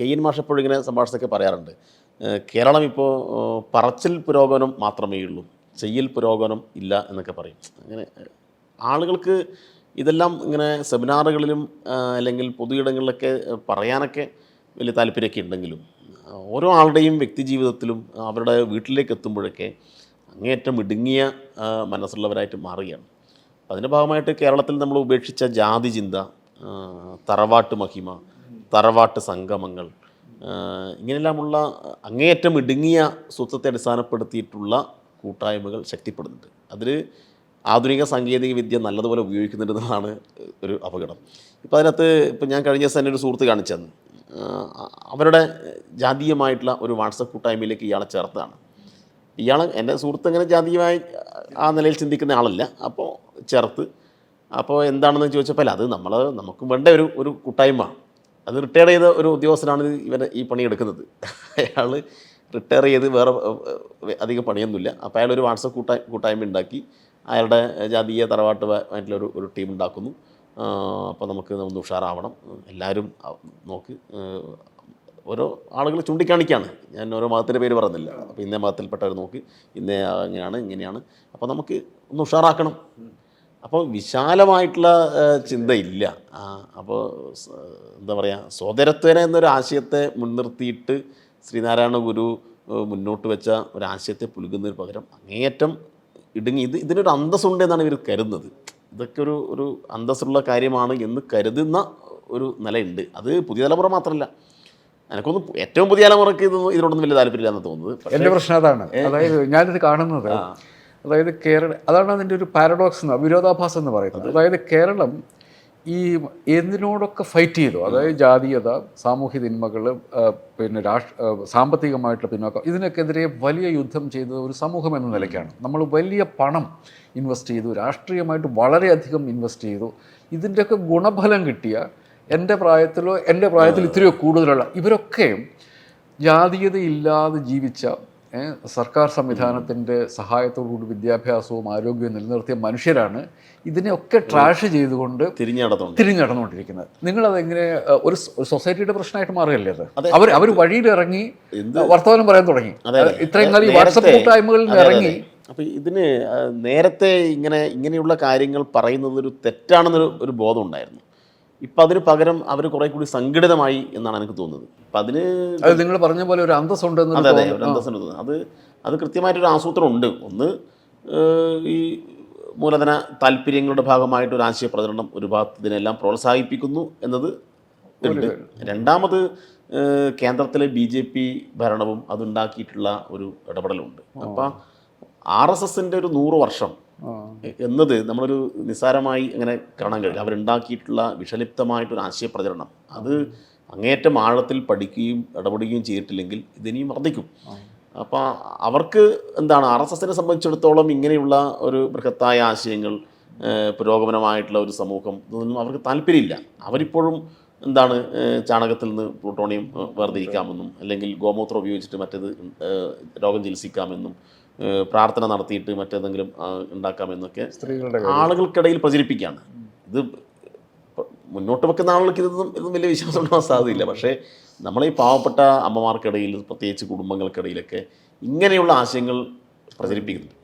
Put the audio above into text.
K N മാഷ് എപ്പോഴും ഇങ്ങനെ സംഭാഷണമൊക്കെ പറയാറുണ്ട്. കേരളം ഇപ്പോൾ പറച്ചിൽ പുരോഗമനം മാത്രമേ ഉള്ളൂ. ചെയ്യൽ പുരോഗമനം ഇല്ല എന്നൊക്കെ പറയും. അങ്ങനെ ആളുകൾക്ക് ഇതെല്ലാം ഇങ്ങനെ സെമിനാറുകളിലും അല്ലെങ്കിൽ പൊതുയിടങ്ങളിലൊക്കെ പറയാനൊക്കെ വലിയ താല്പര്യമൊക്കെ ഉണ്ടെങ്കിലും ഓരോ ആളുടെയും വ്യക്തി ജീവിതത്തിലും അവരുടെ വീട്ടിലേക്ക് എത്തുമ്പോഴൊക്കെ അങ്ങേയറ്റം ഇടുങ്ങിയ മനസ്സുള്ളവരായിട്ട് മാറുകയാണ്. അതിന്റെ ഭാഗമായിട്ട് കേരളത്തിൽ നമ്മൾ ഉപേക്ഷിച്ച ജാതി ചിന്ത തറവാട്ട് മഹിമ തറവാട്ട് സംഗമങ്ങൾ ഇങ്ങനെയെല്ലാമുള്ള അങ്ങേയറ്റം ഇടുങ്ങിയ സ്വത്വത്തെ അടിസ്ഥാനപ്പെടുത്തിയിട്ടുള്ള കൂട്ടായ്മകൾ ശക്തിപ്പെടുന്നുണ്ട്. അതിൽ ആധുനിക സാങ്കേതിക വിദ്യ നല്ലതുപോലെ ഉപയോഗിക്കുന്നുണ്ടെന്നതാണ് ഒരു അപകടം. ഇപ്പോൾ അതിനകത്ത് ഇപ്പം ഞാൻ കഴിഞ്ഞ ദിവസം തന്നെ ഒരു സുഹൃത്ത് കാണിച്ചു അവരുടെ ജാതീയമായിട്ടുള്ള ഒരു വാട്സപ്പ് കൂട്ടായ്മയിലേക്ക് ഇയാളെ ചേർത്താണ് ഇയാൾ എന്റെ സുഹൃത്ത് അങ്ങനെ ജാതീയമായി ആ നിലയിൽ ചിന്തിക്കുന്ന ആളല്ല. അപ്പോൾ ചേർത്ത്. അപ്പോൾ എന്താണെന്ന് ചോദിച്ചപ്പോൾ അത് നമ്മൾ നമുക്കും വേണ്ട ഒരു ഒരു കൂട്ടായ്മ. അത് റിട്ടയർ ചെയ്ത ഒരു ഉദ്യോഗസ്ഥനാണ് ഇവൻ ഈ പണി എടുക്കുന്നത്. അയാൾ റിട്ടയർ ചെയ്ത് വേറെ അധികം പണിയൊന്നുമില്ല. അപ്പോൾ അയാൾ ഒരു വാട്സപ്പ് കൂട്ടായ്മ കൂട്ടായ്മ ഉണ്ടാക്കി അയാളുടെ ജാതീയ തറവാട്ട് ആയിട്ടുള്ള ഒരു ടീം ഉണ്ടാക്കുന്നു. അപ്പോൾ നമുക്ക് ഒന്ന് ഉഷാറാവണം. എല്ലാവരും നോക്കി ഓരോ ആളുകൾ ചൂണ്ടിക്കാണിക്കാണ്. ഞാൻ ഓരോ മതത്തിന്റെ പേര് പറഞ്ഞില്ല. അപ്പോൾ ഇന്നേ മതത്തിൽപ്പെട്ടവർ നോക്കി ഇന്നേ അങ്ങനെയാണ് ഇങ്ങനെയാണ്. അപ്പോൾ നമുക്ക് ഒന്ന് ഉഷാറാക്കണം. അപ്പോൾ വിശാലമായിട്ടുള്ള ചിന്തയില്ല. അപ്പോൾ എന്താ പറയുക സോദരത്വന എന്നൊരു ആശയത്തെ മുൻനിർത്തിയിട്ട് ശ്രീനാരായണ ഗുരു മുന്നോട്ട് വെച്ച ഒരു ആശയത്തെ പുലുകുന്നതിന് പകരം അങ്ങേയറ്റം ഇടുങ്ങി. ഇത് ഇതിനൊരു അന്തസ്സുണ്ട് എന്നാണ് ഇവർ കരുതുന്നത്. ഇതൊക്കെ ഒരു ഒരു അന്തസ്സുള്ള കാര്യമാണ് എന്ന് കരുതുന്ന ഒരു നിലയുണ്ട്. അത് പുതിയ തലമുറ മാത്രമല്ല എനിക്കൊന്നും ഏറ്റവും പുതിയ തലമുറയ്ക്ക് ഇത് ഇതിനോടൊന്നും വലിയ താല്പര്യമില്ലെന്ന് തോന്നുന്നത്. പക്ഷേ എന്റെ പ്രശ്നം അതാണ്. അതായത് ഞാനിത് കാണുന്നത് അതായത് കേരള അതാണ് അതിന്റെ ഒരു പാരഡോക്സ് എന്ന് വിരോധാഭാസം എന്ന് പറയുന്നത്. അതായത് കേരളം ഈ എന്തിനോടൊക്കെ ഫൈറ്റ് ചെയ്തു? അതായത് ജാതീയത സാമൂഹ്യ തിന്മകൾ പിന്നെ രാഷ്ട്ര സാമ്പത്തികമായിട്ടുള്ള പിന്നോക്കം ഇതിനൊക്കെതിരെ വലിയ യുദ്ധം ചെയ്തത് ഒരു സമൂഹം എന്ന നിലയ്ക്കാണ്. നമ്മൾ വലിയ പണം ഇൻവെസ്റ്റ് ചെയ്തു രാഷ്ട്രീയമായിട്ട് വളരെയധികം ഇൻവെസ്റ്റ് ചെയ്തു. ഇതിന്റെയൊക്കെ ഗുണഫലം കിട്ടിയ എന്റെ പ്രായത്തിലോ എന്റെ പ്രായത്തിൽ ഇത്രയോ കൂടുതലുള്ള ഇവരൊക്കെ ജാതീയതയില്ലാതെ ജീവിച്ച സർക്കാർ സംവിധാനത്തിന്റെ സഹായത്തോടുകൂടി വിദ്യാഭ്യാസവും ആരോഗ്യവും നിലനിർത്തിയ മനുഷ്യരാണ് ഇതിനെയൊക്കെ ട്രാഷ് ചെയ്തുകൊണ്ട് തിരിഞ്ഞടന്നു തിരിഞ്ഞടന്നുകൊണ്ടിരിക്കുന്നത്. നിങ്ങളതെങ്ങനെ ഒരു സൊസൈറ്റിയുടെ പ്രശ്നമായിട്ട് മാറുകയല്ലേ അത്? അവർ അവർ വഴിയിലിറങ്ങി വർത്തമാനം പറയാൻ തുടങ്ങി. ഇത്രയും കാലം ഈ വാട്സപ്പ് കൂട്ടായ്മകളിൽ ഇറങ്ങി. അപ്പോൾ ഇതിന് നേരത്തെ ഇങ്ങനെ ഇങ്ങനെയുള്ള കാര്യങ്ങൾ പറയുന്നത് ഒരു തെറ്റാണെന്നൊരു ഒരു ബോധം ഉണ്ടായിരുന്നു. ഇപ്പം അതിന് പകരം അവർ കുറെ കൂടി സംഘടിതമായി എന്നാണ് എനിക്ക് തോന്നുന്നത്. അപ്പം അതിന് അത് നിങ്ങൾ പറഞ്ഞ പോലെ ഒരു അന്തസ്സുണ്ടെന്ന് അതെ അതെ ഒരു അന്തസ് തോന്നുന്നു. അത് അത് കൃത്യമായിട്ടൊരു ആസൂത്രണം ഉണ്ട് ഒന്ന് ഈ മൂലധന താല്പര്യങ്ങളുടെ ഭാഗമായിട്ട് ഒരു ആശയ പ്രചരണം ഒരു ഭാഗത്ത് ഇതിനെല്ലാം പ്രോത്സാഹിപ്പിക്കുന്നു എന്നത് ഉണ്ട്. രണ്ടാമത് കേന്ദ്രത്തിലെ ബി ജെ പി ഭരണവും അതുണ്ടാക്കിയിട്ടുള്ള ഒരു ഇടപെടലുണ്ട്. അപ്പം ആർ എസ് എസിന്റെ ഒരു നൂറ് വർഷം. എന്നത് നമ്മളൊരു നിസ്സാരമായി അങ്ങനെ കാണാൻ കഴിയില്ല അവരുണ്ടാക്കിയിട്ടുള്ള വിഷലിപ്തമായിട്ടൊരു ആശയപ്രചരണം. അത് അങ്ങേറ്റം ആഴത്തിൽ പഠിക്കുകയും ഇടപെടുകയും ചെയ്തിട്ടില്ലെങ്കിൽ ഇതിനിയും വർദ്ധിക്കും. അപ്പോൾ അവർക്ക് എന്താണ് ആർ എസ് എസിനെ സംബന്ധിച്ചിടത്തോളം ഇങ്ങനെയുള്ള ഒരു ബൃഹത്തായ ആശയങ്ങൾ പുരോഗമനമായിട്ടുള്ള ഒരു സമൂഹം ഇതൊന്നും അവർക്ക് താല്പര്യമില്ല. അവരിപ്പോഴും എന്താണ് ചാണകത്തിൽ നിന്ന് പ്ലൂട്ടോണിയം വേർതിരിക്കാമെന്നും അല്ലെങ്കിൽ ഗോമൂത്രം ഉപയോഗിച്ചിട്ട് മറ്റേത് രോഗം ചികിത്സിക്കാമെന്നും പ്രാർത്ഥന നടത്തിയിട്ട് മറ്റേതെങ്കിലും ഉണ്ടാക്കാമെന്നൊക്കെ ആളുകൾക്കിടയിൽ പ്രചരിപ്പിക്കുകയാണ്. ഇത് മുന്നോട്ട് വെക്കുന്ന ആളുകൾക്ക് ഇതൊന്നും ഇതൊന്നും വലിയ വിശ്വാസം ഉണ്ടാകാൻ സാധ്യതയില്ല. പക്ഷേ നമ്മളെ ഈ പാവപ്പെട്ട അമ്മമാർക്കിടയിൽ പ്രത്യേകിച്ച് കുടുംബങ്ങൾക്കിടയിലൊക്കെ ഇങ്ങനെയുള്ള ആശയങ്ങൾ പ്രചരിപ്പിക്കുന്നുണ്ട്.